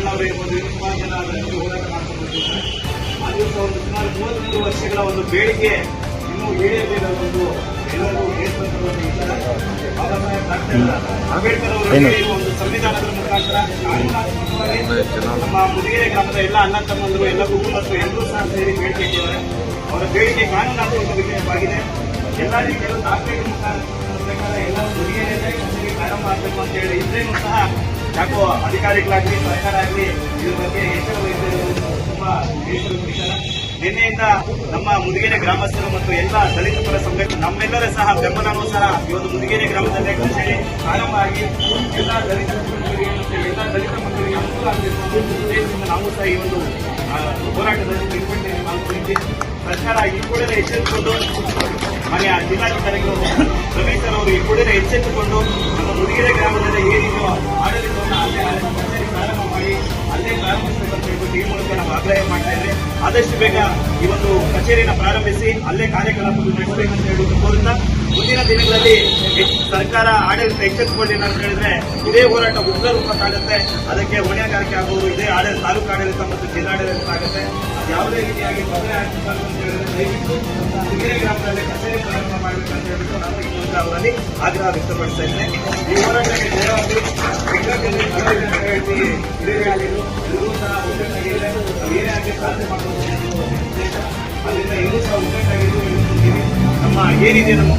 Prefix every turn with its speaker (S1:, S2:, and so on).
S1: ನಮ್ಮ ಒಂದು ಸುಮಾರು ಜನ ಹೋರಾಟ ಮಾಡ್ಕೊಂಡು ಒಂದು ಸುಮಾರು ಮೂವತ್ಮೂರು ವರ್ಷಗಳ ಒಂದು ಬೇಡಿಕೆ ಇನ್ನೂ ಈಡೇರಿದ ಒಂದು ಎಲ್ಲರೂ ಒಂದು ಸಂವಿಧಾನದ ಮುಖಾಂತರ ನಮ್ಮ ಮುದುಗೆರೆ ಗ್ರಾಮದ ಎಲ್ಲ ಅಣ್ಣ ತಮ್ಮಂದರು ಎಲ್ಲ ಕುಟುಂಬಸ್ಥರು ಎಲ್ಲರೂ ಸಹ ಸೇರಿ ಬೇಡಿಕೆ ಇಟ್ಟಿದ್ದಾರೆ. ಅವರ ಬೇಡಿಕೆ ಕಾನೂನಾತ್ಮಕ ವಿಷಯವಾಗಿದೆ. ಎಲ್ಲ ರೀತಿಯ ದಾಖಲೆಗಳ ಮುಖಾಂತರ ಎಲ್ಲ ಮುದಿಗೆರೆ ಪ್ರಾರಂಭ ಆಗಬೇಕು ಅಂತ ಹೇಳಿ ಇದ್ರೇನು ಸಹ ಯಾಕೋ ಅಧಿಕಾರಿಗಳಾಗಲಿ ಸರ್ಕಾರ ಆಗಲಿ ಇದ್ರ ಬಗ್ಗೆ ಎಚ್ಚರ ವಹಿಸಿರುವುದು ತುಂಬಾ ಬೇಸರದ ವಿಚಾರ. ನಿನ್ನೆಯಿಂದ ನಮ್ಮ ಮುದಿಗೆರೆ ಗ್ರಾಮಸ್ಥರು ಮತ್ತು ಎಲ್ಲ ದಲಿತ ಪರ ಸಂಘಟನೆ ನಮ್ಮೆಲ್ಲರ ಸಹ ಬೆಂಬಲವೂ ಈ ಒಂದು ಮುದಿಗೆರೆ ಗ್ರಾಮದಲ್ಲಿ ಕಚೇರಿ ಪ್ರಾರಂಭ ಆಗಿ ಎಲ್ಲ ದಲಿತ ಎಲ್ಲ ದಲಿತ ಮಕ್ಕಳಿಗೆ ಅನುಕೂಲ ಆಗಬೇಕು ನಾವು ಸಹ ಈ ಒಂದು ಹೋರಾಟದಲ್ಲಿ ನಾವು ಪಾಲ್ಗೊಂಡಿದ್ದೇವೆ ಸರ್ಕಾರ ಈ ಕೂಡಲೇ ಎಚ್ಚೆತ್ತುಕೊಂಡು, ಮನೆಯ ಜಿಲ್ಲಾಧಿಕಾರಿಗಳು ರಮೇಶ್ ಅವರು ಈ ಕೂಡಲೇ ಎಚ್ಚೆತ್ತುಕೊಂಡು ನಮ್ಮ ಮುದಿಗೆರೆ ಗ್ರಾಮದಲ್ಲಿ ಏನಿದೆಯೋ ಆಡಳಿತವನ್ನು ಆಗ್ರಹ ಮಾಡ್ತಾ ಇದ್ರೆ ಆದಷ್ಟು ಬೇಗ ಈ ಒಂದು ಕಚೇರಿಯನ್ನು ಪ್ರಾರಂಭಿಸಿ, ಅಲ್ಲೇ ಕಾರ್ಯಕಲಾಪಗಳು ನಡೆಸಬೇಕಂತ ಹೇಳುವುದು ಕೋರುತ್ತಾ. ಮುಂದಿನ ದಿನಗಳಲ್ಲಿ ಸರ್ಕಾರ ಆಡಳಿತ ಎಚ್ಚೆತ್ತುಕೊಂಡಿಲ್ಲ ಅಂತ ಹೇಳಿದ್ರೆ ಇದೇ ಹೋರಾಟ ಉಗ್ರ ರೂಪ ಅದಕ್ಕೆ ಹೊಣೆಗಾರಿಕೆ ಆಗುವುದು ಇದೇ ಆಡಳಿತ, ತಾಲೂಕು ಆಡಳಿತ ಮತ್ತು ಜಿಲ್ಲಾಡಳಿತ ಆಗುತ್ತೆ. ಯಾವುದೇ ರೀತಿಯಾಗಿ ತೊಂದರೆ ಆಗ್ತಿಲ್ಲ ಅಂತ ಹೇಳಿದ್ರೆ ದಯವಿಟ್ಟು ಗ್ರಾಮದಲ್ಲಿ ಅವರಲ್ಲಿ ಆಗ್ರಹ ವ್ಯಕ್ತಪಡಿಸ್ತಾ ಇದ್ದೇನೆ. ಈ ಹೋರಾಟಕ್ಕೆ ಏನೇ ಸಾಧನೆ ಮಾಡಬಹುದು ಅದರಿಂದ ಎಲ್ಲರೂ ಸಹ ಹೇಳ್ತಿದ್ದೀವಿ ನಮ್ಮ ಏನಿದೆ ನಮ್ಮ